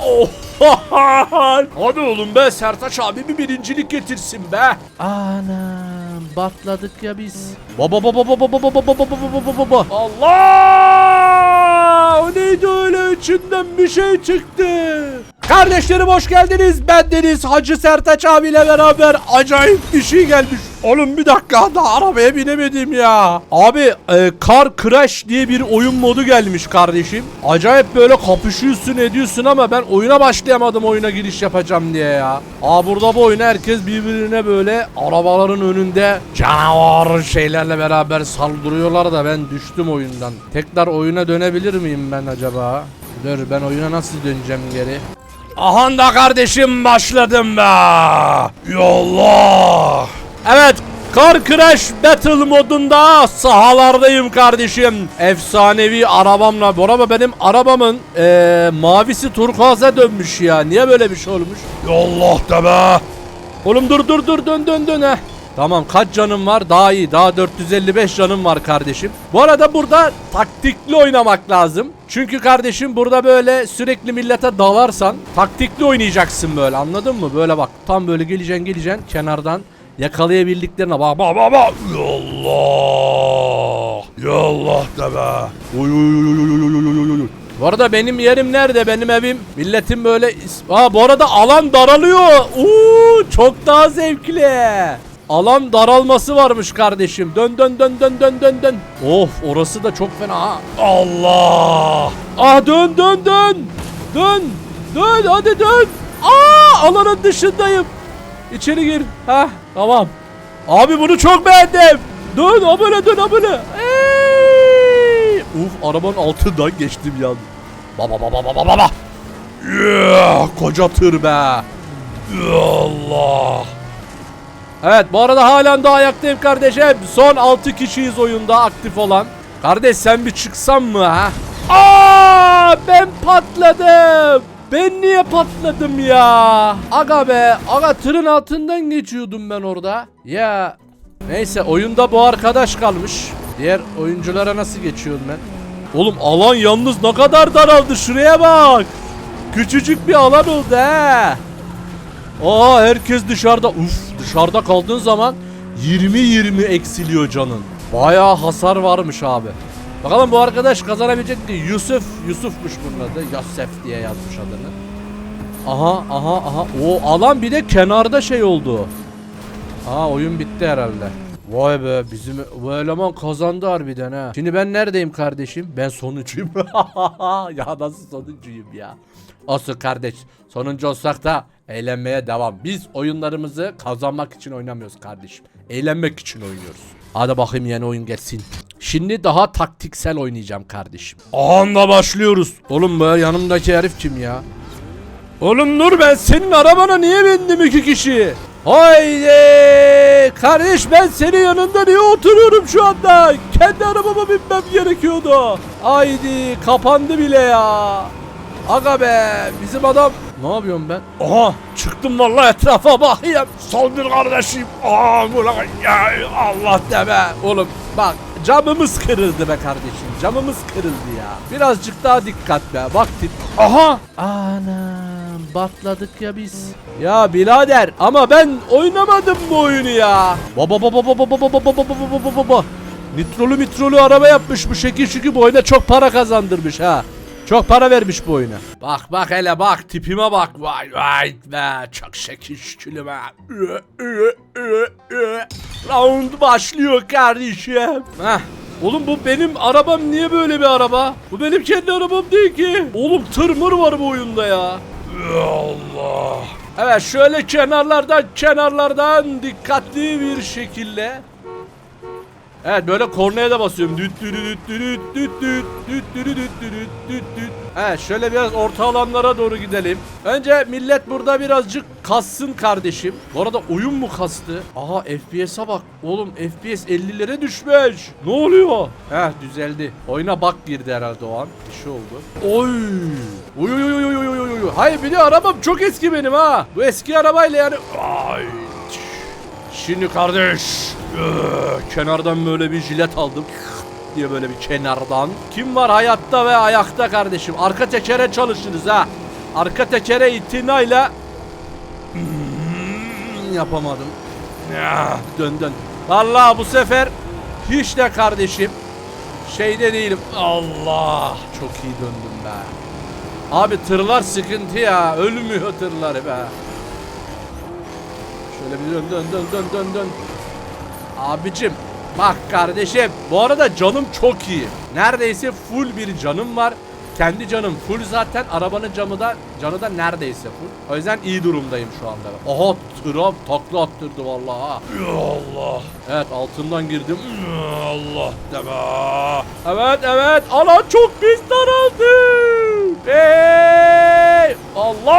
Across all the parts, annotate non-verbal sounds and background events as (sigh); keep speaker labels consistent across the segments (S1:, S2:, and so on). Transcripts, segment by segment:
S1: Oh! (laughs) Hadi oğlum be Sertaç abi bir birincilik getirsin be. Anam batladık ya biz. Baba baba baba baba baba baba baba baba. Allah! O neydi öyle içinden bir şey çıktı. Kardeşlerim hoş geldiniz. Ben Deniz Hacı Sertaç abiyle beraber acayip bir şey gelmiş. Oğlum bir dakika daha arabaya binemedim ya. Abi e, Car Crash diye bir oyun modu gelmiş kardeşim. Acayip böyle kapışıyorsun ediyorsun ama ben oyuna başlayamadım oyuna giriş yapacağım diye ya. Aa burada bu oyuna herkes birbirine böyle arabaların önünde canavar şeylerle beraber saldırıyorlar da ben düştüm oyundan. Tekrar oyuna dönebilir miyim ben acaba? Dur ben oyuna nasıl döneceğim geri? Ahan da kardeşim başladım be. Yallah. Evet Car Crash Battle modunda sahalardayım kardeşim. Efsanevi arabamla. Bu araba benim arabamın eee, mavisi turkuaza dönmüş ya. Niye böyle bir şey olmuş? Yallah da be. Oğlum dur dur dur dön dön dön he. Tamam kaç canım var? Daha iyi. Daha 455 canım var kardeşim. Bu arada burada taktikli oynamak lazım. Çünkü kardeşim burada böyle sürekli millete dalarsan taktikli oynayacaksın böyle anladın mı? Böyle bak tam böyle geleceksin geleceksin kenardan yakalayabildiklerine bak bak bak bak. Yallah. Yallah da be. Uy uy uy uy uy uy uy. Bu arada benim yerim nerede? Benim evim. Milletin böyle... Aa bu arada alan daralıyor. Uuu çok daha zevkli. Alan daralması varmış kardeşim. Dön dön dön dön dön dön dön. Of orası da çok fena. ha. Allah. Ah dön dön dön. Dön. Dön hadi dön. Aa alanın dışındayım. İçeri gir. Ha tamam. Abi bunu çok beğendim. Dön abone dön abone. Ey! Uf arabanın altından geçtim yalnız. Baba baba baba baba. Yeah, koca tır be. Allah. Evet bu arada halen daha ayaktayım kardeşim. Son 6 kişiyiz oyunda aktif olan. Kardeş sen bir çıksan mı ha? Aa ben patladım. Ben niye patladım ya? Aga be. Aga tırın altından geçiyordum ben orada. Ya neyse oyunda bu arkadaş kalmış. Diğer oyunculara nasıl geçiyorum ben? Oğlum alan yalnız ne kadar daraldı şuraya bak. Küçücük bir alan oldu he. Aa herkes dışarıda. Uf dışarıda kaldığın zaman 20-20 eksiliyor canın. Bayağı hasar varmış abi. Bakalım bu arkadaş kazanabilecek mi? Yusuf, Yusuf'muş bunun adı. Yosef diye yazmış adını. Aha aha aha. O alan bir de kenarda şey oldu. Aa oyun bitti herhalde. Vay be bizim bu eleman kazandı harbiden ha. Şimdi ben neredeyim kardeşim? Ben sonuncuyum. (laughs) ya nasıl sonuncuyum ya? Olsun kardeş. Sonuncu olsak da eğlenmeye devam. Biz oyunlarımızı kazanmak için oynamıyoruz kardeşim. Eğlenmek için oynuyoruz. Hadi bakayım yeni oyun gelsin. Şimdi daha taktiksel oynayacağım kardeşim. Anda başlıyoruz. Oğlum bu yanımdaki herif kim ya? Oğlum Nur ben senin arabana niye bindim iki kişi? Haydi! Kardeş ben senin yanında niye oturuyorum şu anda? Kendi arabama binmem gerekiyordu. Haydi kapandı bile ya. Aga be bizim adam ne yapıyorum ben? Aha çıktım vallahi etrafa bakayım. Saldır kardeşim. Aa ulan ya Allah deme. Oğlum bak camımız kırıldı be kardeşim. Camımız kırıldı ya. Birazcık daha dikkat be. Bak tip. Aha. Anam batladık ya biz. Ya birader ama ben oynamadım bu oyunu ya. Baba baba baba baba baba baba baba baba. Nitrolu mitrolu araba yapmış bu şekil çünkü bu oyuna çok para kazandırmış ha. Çok para vermiş bu oyuna. Bak bak hele bak tipime bak. Vay vay be çok şekil ü. Round başlıyor kardeşim. Heh. Oğlum bu benim arabam niye böyle bir araba? Bu benim kendi arabam değil ki. Oğlum tır mır var bu oyunda ya. Allah. Evet şöyle kenarlardan kenarlardan dikkatli bir şekilde Evet böyle kornaya da basıyorum. Düt düt düt düt düt düt düt düt düt düt düt düt. Evet şöyle biraz orta alanlara doğru gidelim. Önce millet burada birazcık kassın kardeşim. Bu arada oyun mu kastı? Aha FPS'a bak. Oğlum FPS 50'lere düşmüş. Ne oluyor? Heh düzeldi. Oyuna bak girdi herhalde o an. Bir şey oldu. Oy. Oy oy oy oy oy oy. Hayır bir arabam çok eski benim ha. Bu eski arabayla yani. Ay. Şimdi kardeş kenardan böyle bir jilet aldım diye böyle bir kenardan. Kim var hayatta ve ayakta kardeşim? Arka tekere çalışırız ha. Arka tekere itinayla Hmm, yapamadım. Ya, dön dön. Vallahi bu sefer hiç de kardeşim şeyde değilim. Allah çok iyi döndüm be. Abi tırlar sıkıntı ya. Ölmüyor tırları be. Şöyle bir dön dön dön dön dön dön. Abicim bak kardeşim bu arada canım çok iyi. Neredeyse full bir canım var. Kendi canım full zaten arabanın camı da canı da neredeyse full. O yüzden iyi durumdayım şu anda. Oha tıra takla attırdı vallahi. ha. Allah. Evet altından girdim. Allah deme. Evet evet alan çok pis daraldı. Hey! Allah!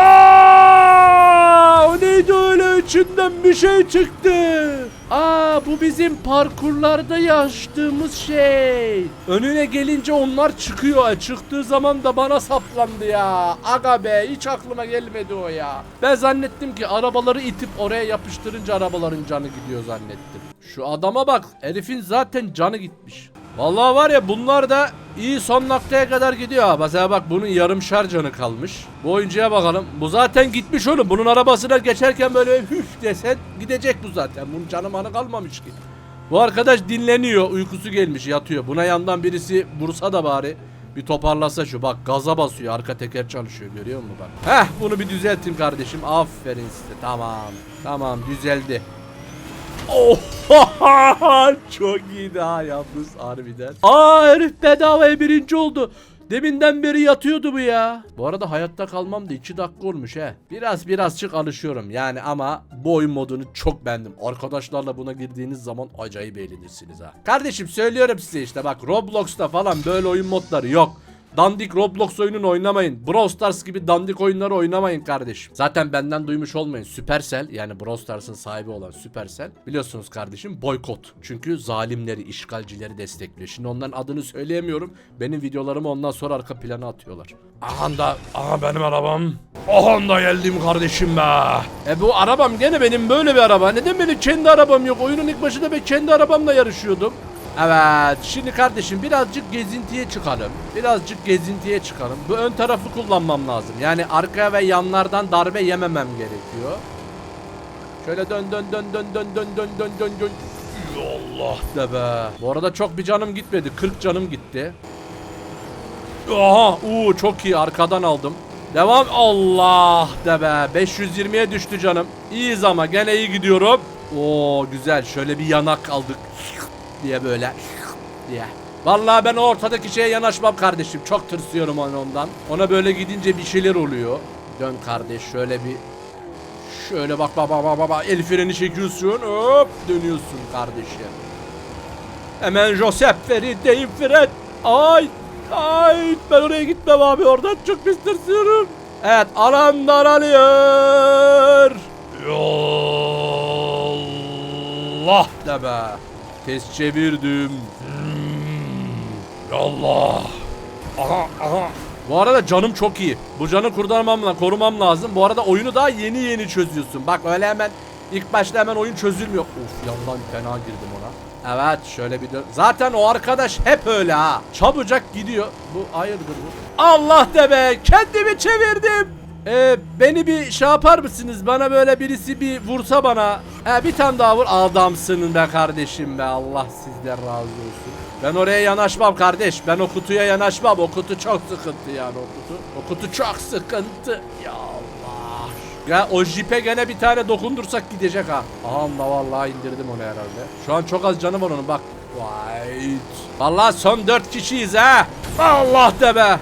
S1: O neydi öyle içinden bir şey çıktı. Aa bu bizim parkurlarda yaşadığımız şey. Önüne gelince onlar çıkıyor. Çıktığı zaman da bana saplandı ya. Aga be hiç aklıma gelmedi o ya. Ben zannettim ki arabaları itip oraya yapıştırınca arabaların canı gidiyor zannettim. Şu adama bak. Herifin zaten canı gitmiş. Vallahi var ya bunlar da iyi son noktaya kadar gidiyor ha. Mesela bak bunun yarım şar canı kalmış. Bu oyuncuya bakalım. Bu zaten gitmiş oğlum. Bunun arabasına geçerken böyle hüf desen gidecek bu zaten. Bunun canı manı kalmamış ki. Bu arkadaş dinleniyor. Uykusu gelmiş yatıyor. Buna yandan birisi vursa da bari. Bir toparlasa şu bak gaza basıyor arka teker çalışıyor görüyor musun bak. Heh bunu bir düzelttim kardeşim aferin size tamam tamam düzeldi. Oh (laughs) çok iyiydi ha yalnız harbiden. Aa herif bedavaya birinci oldu. Deminden beri yatıyordu bu ya. Bu arada hayatta kalmam da 2 dakika olmuş he. Biraz birazcık alışıyorum yani ama bu oyun modunu çok beğendim. Arkadaşlarla buna girdiğiniz zaman acayip eğlenirsiniz ha. Kardeşim söylüyorum size işte bak Roblox'ta falan böyle oyun modları yok. Dandik Roblox oyununu oynamayın. Brawl Stars gibi dandik oyunları oynamayın kardeşim. Zaten benden duymuş olmayın. Supercell yani Brawl Stars'ın sahibi olan Supercell biliyorsunuz kardeşim boykot. Çünkü zalimleri, işgalcileri destekliyor. Şimdi onların adını söyleyemiyorum. Benim videolarımı ondan sonra arka plana atıyorlar. Aha da, aha benim arabam. Aha da geldim kardeşim be. E bu arabam gene benim böyle bir araba. Neden benim kendi arabam yok? Oyunun ilk başında ben kendi arabamla yarışıyordum. Evet şimdi kardeşim birazcık gezintiye çıkalım. Birazcık gezintiye çıkalım. Bu ön tarafı kullanmam lazım. Yani arkaya ve yanlardan darbe yememem gerekiyor. Şöyle dön dön dön dön dön dön dön dön dön dön. Allah de be. Bu arada çok bir canım gitmedi. 40 canım gitti. Aha, uuu çok iyi arkadan aldım. Devam. Allah de be. 520'ye düştü canım. İyiyiz ama gene iyi gidiyorum. Oo güzel. Şöyle bir yanak aldık. Diye böyle. Diye. Vallahi ben o ortadaki şeye yanaşmam kardeşim. Çok tırsıyorum ondan. Ona böyle gidince bir şeyler oluyor. Dön kardeş şöyle bir Şöyle bak bak bak bak bak, el freni çekiyorsun hop dönüyorsun kardeşim. Hemen Josep Ferideyim fren. Ay ay ben oraya gitmem abi oradan çok pis tırsıyorum. Evet alan daralıyor. Allah de be. Test çevirdim. Allah. Aha aha. Bu arada canım çok iyi. Bu canı kurtarmam korumam lazım. Bu arada oyunu daha yeni yeni çözüyorsun. Bak öyle hemen ilk başta hemen oyun çözülmüyor. Of yandan fena girdim ona. Evet şöyle bir dön. Zaten o arkadaş hep öyle ha. Çabucak gidiyor. Bu hayırdır bu? Allah de be kendimi çevirdim. Ee, beni bir şey yapar mısınız? Bana böyle birisi bir vursa bana. He bir tane daha vur. Adamsın be kardeşim be. Allah sizden razı olsun. Ben oraya yanaşmam kardeş. Ben o kutuya yanaşmam. O kutu çok sıkıntı yani o kutu. O kutu çok sıkıntı. Ya Allah. Ya o jipe gene bir tane dokundursak gidecek ha. Allah vallahi indirdim onu herhalde. Şu an çok az canı var onun bak. Vay. Vallahi son dört kişiyiz ha. Allah de be.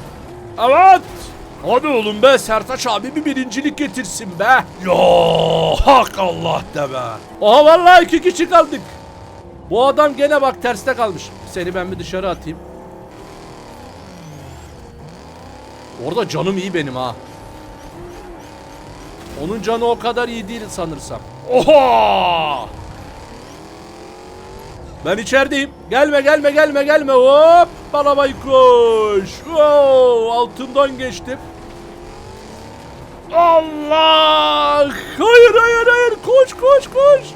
S1: Evet. Hadi oğlum be Sertaç abi bir birincilik getirsin be. Ya hak Allah de be. Oha vallahi iki kişi kaldık. Bu adam gene bak terste kalmış. Seni ben bir dışarı atayım. Orada canım iyi benim ha. Onun canı o kadar iyi değil sanırsam. Oha! Ben içerideyim. Gelme gelme gelme gelme. Hop! Bana koş. Oo, altından geçtim. Allah! Hayır hayır hayır. Koş koş koş.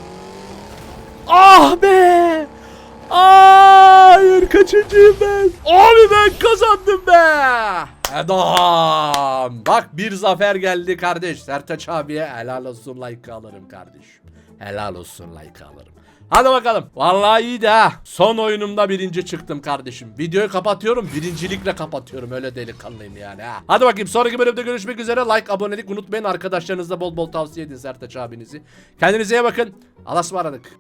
S1: Ah be! Hayır kaçıncıyım ben? Abi ben kazandım be! Edam. Bak bir zafer geldi kardeş. Sertaç abiye helal olsun like alırım kardeşim. Helal olsun like alırım. Hadi bakalım. Vallahi iyi de ha. Son oyunumda birinci çıktım kardeşim. Videoyu kapatıyorum. Birincilikle kapatıyorum. Öyle delikanlıyım yani ha. Hadi bakayım. Sonraki bölümde görüşmek üzere. Like, abonelik unutmayın. Arkadaşlarınızla bol bol tavsiye edin Sertaç abinizi. Kendinize iyi bakın. Allah'a ısmarladık.